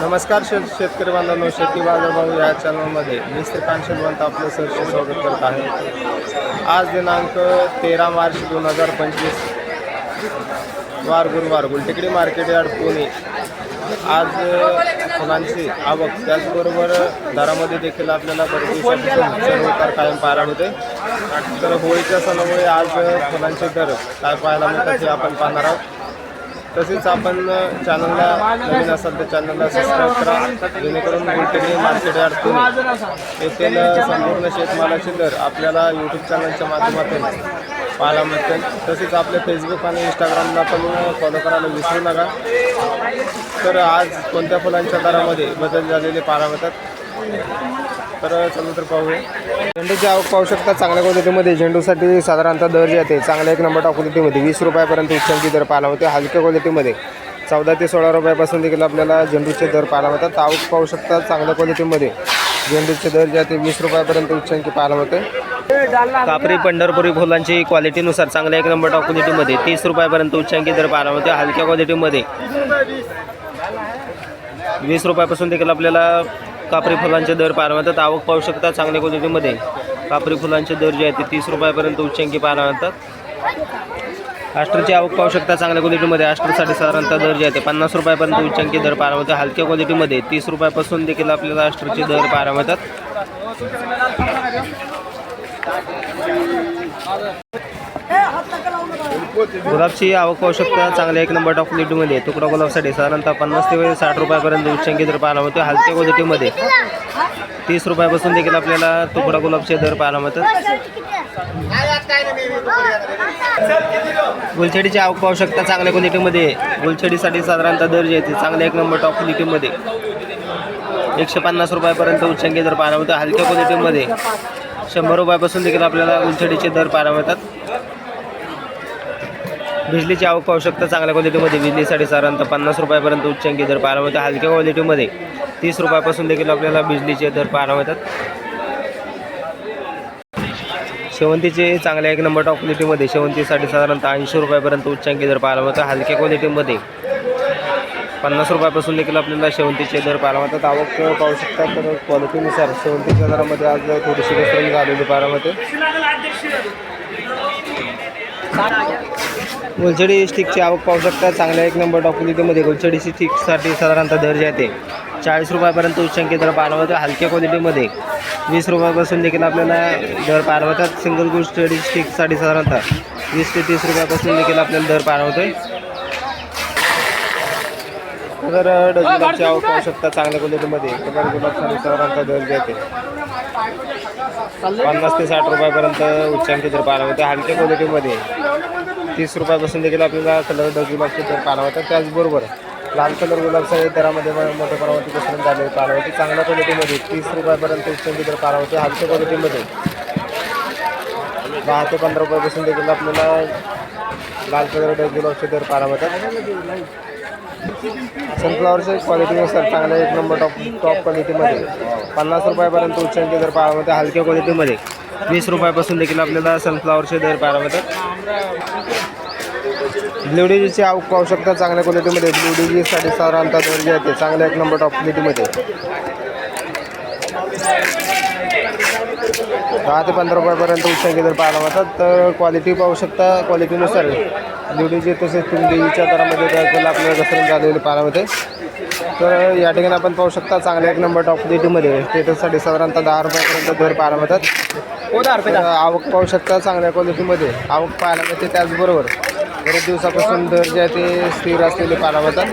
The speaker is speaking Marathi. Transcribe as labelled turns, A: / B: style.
A: नमस्कार शेत शेतकरी बांधवांनो शेती बाजारभाव या चॅनलमध्ये मी श्रीकांत शेलवंत आपलं सहर्ष स्वागत करत आहे. आज दिनांक तेरा मार्च दोन हजार पंचवीस. वार गुरुवार गुलटेकडी मार्केट यार्ड पुणे. आज फुलांची आवक. त्याचबरोबर दरामध्ये देखील आपल्याला बरेच उतार कायम पाहायला होते तर होळीच्या सणामुळे आज फुलांचे दर काय पाहायला मिळतात हे आपण पाहणार आहोत. तसेच आपण चॅनलला नवीन असाल तर चॅनलला सबस्क्राईब करा. जेणेकरून गुलटेकडी मार्केट यार्ड पुणे येथील संपूर्ण शेतमालाचे दर आपल्याला यूट्यूब चॅनलच्या माध्यमातून पाहायला मिळतील. तसेच आपल्या फेसबुक आणि इंस्टाग्रामला पण फॉलो करायला विसरू नका. तर आज कोणत्या फुलांच्या दरामध्ये बदल झालेले पाहायला मिळतात? तर चला तर पाहूया. झेंडूची आवक पाहू शकता चांगल्या क्वालिटीमध्ये झेंडूसाठी साधारणतः दर जे आहे चांगल्या एक नंबर टॉप क्वालिटीमध्ये. वीस रुपयापर्यंत उच्चांकी दर पाहायला होते हलक्या क्वालिटीमध्ये. चौदा ते सोळा रुपयापासून देखील आपल्याला झेंडूचे दर पाहायला होतात आवक पाहू शकता चांगल्या क्वालिटीमध्ये झेंडूचे दर जे आहे ते वीस रुपयापर्यंत उच्चांकी पाहायला होते.
B: कापरी पंढरपुरी फुलांची क्वालिटीनुसार चांगल्या एक नंबर टॉप क्वालिटीमध्ये तीस रुपयापर्यंत उच्चांकी दर पाहायला होते हलक्या क्वालिटीमध्ये. वीस रुपयापासून देखील आपल्याला कापरी फुलांचे दर पाहायला आवक पाहू शकता चांगल्या क्वालिटीमध्ये कापरी फुलांचे दर जे आहेत ते तीस रुपयापर्यंत उच्चांकी पाहायला मिळतात आष्ट्रची आवक पाहू शकता चांगल्या क्वालिटीमध्ये आष्ट्रसाठी साधारणतः दर जे आहे ते पन्नास रुपयापर्यंत उच्चांकी दर पाहायला हलक्या क्वालिटीमध्ये तीस रुपयापासून देखील आपल्याला आष्ट्रचे दर पाहायला गुलाबची आवक आवश्यकता चांगल्या एक नंबर टॉप क्वालिटीमध्ये तुकडा गुलाबसाठी साधारणतः पन्नास ते साठ रुपयापर्यंत उच्चांकी दर पाहायला मिळतो हलक्या क्वालिटीमध्ये. तीस रुपयापासून देखील आपल्याला तुकडा गुलाबचे दर पाहायला मिळतात. गुलछडीची आवक पाहू शकता. चांगल्या क्वालिटीमध्ये. गुलछडीसाठी साधारणतः दर जे आहे चांगल्या एक नंबर टॉप क्वालिटीमध्ये एकशे पन्नास रुपयापर्यंत उच्चांकी दर पाहायला मिळतो हलक्या क्वालिटीमध्ये. शंभर रुपयापासून देखील आपल्याला गुलछडीचे दर पाहायला मिळतात. बिजलीची आवक पाहू शकता. चांगल्या क्वालिटीमध्ये बिजलीसाठी साधारणतः पन्नास रुपयापर्यंत उच्चांकी दर पाहायला मिळतात. हलक्या क्वालिटीमध्ये तीस रुपयापासून देखील आपल्याला बिजलीचे दर पाहायला मिळतात. शेवंतीचे चांगल्या एक नंबर टॉप क्वालिटीमध्ये शेवंतीसाठी साधारणतः ऐंशी रुपयापर्यंत उच्चांकी दर पाहायला मिळतात. हलक्या क्वालिटीमध्ये पन्नास रुपयापासून देखील आपल्याला शेवंतीचे दर पाहायला मिळतात. आवक पाहू शकता तर क्वालिटीनुसार शेवंतीच्या दरामध्ये आज थोडीशी घसरण झालेली पाहायला मिळते. गुलछडी स्टिकची आवक पाहू शकता. चांगल्या एक नंबर टॉप क्वालिटीमध्ये गुलछडी स्टिकसाठी साधारणतः दर जाते चाळीस रुपयापर्यंत उच्चांकी दर पाहायला हलक्या क्वालिटीमध्ये वीस रुपयापासून देखील आपल्याला दर पाहायला सिंगल गुलछडी स्टिकसाठी साधारणतः वीस ते तीस रुपयापासून देखील आपल्याला दर पाहायला तर डझनची आवक पाहू शकता. चांगल्या क्वालिटीमध्ये कलर गुलाबसाठी साधारणतः दर जाते पन्नास ते साठ रुपयापर्यंत उच्चांकी दर पाहायला हलक्या क्वालिटीमध्ये तीस रुपयापासून देखील आपल्याला कलर डोकी दर पाहायला मिळतात त्याचबरोबर लाल कलर गुलाबच्या दरामध्ये मोठ्या प्रमाणात घसरण झालेली पाहायला होती चांगल्या क्वालिटीमध्ये तीस रुपयापर्यंत एक्सचेंज दर पाहायला मिळते हलक्या क्वालिटीमध्ये. दहा ते पंधरा रुपयापासून देखील आपल्याला लाल कलर डग दर पाहायला सनफ्लॉवरच्या सनफ्लावरच्या क्वालिटीनुसार चांगल्या एक नंबर टॉप टॉप क्वालिटीमध्ये पन्नास रुपयापर्यंत उच्चांकी दर पाहायला मिळते हलक्या क्वालिटीमध्ये वीस रुपयापासून देखील आपल्याला सनफ्लावरचे दर पाहायला मिळतात. ब्ल्यूडीजीची आवक पाहू शकता चांगल्या क्वालिटीमध्ये ब्ल्यूडीजीसाठी साधारणतः दर जे आहे ते चांगल्या एक नंबर टॉप क्वालिटीमध्ये दहा ते पंधरा रुपयापर्यंत उच्चांकी दर पाहायला मिळतात. तर क्वालिटी पाहू शकता. क्वालिटीनुसार ब्ल्यूडीजी तसेच तुमडीच्या दरामध्ये आपल्याला घसरून झालेली पाहायला मिळते. तर या ठिकाणी आपण पाहू शकता चांगल्या एक नंबर टॉप क्वालिटीमध्ये स्टेटससाठी साधारणतः दहा रुपयापर्यंत दर पाहायला मिळतात. आवक पाहू शकता चांगल्या क्वालिटीमध्ये आवक पाहायला मिळते त्याचबरोबर. बरेच दिवसापासून दर जे आहे ते स्थिर असलेले पाहायला मिळतात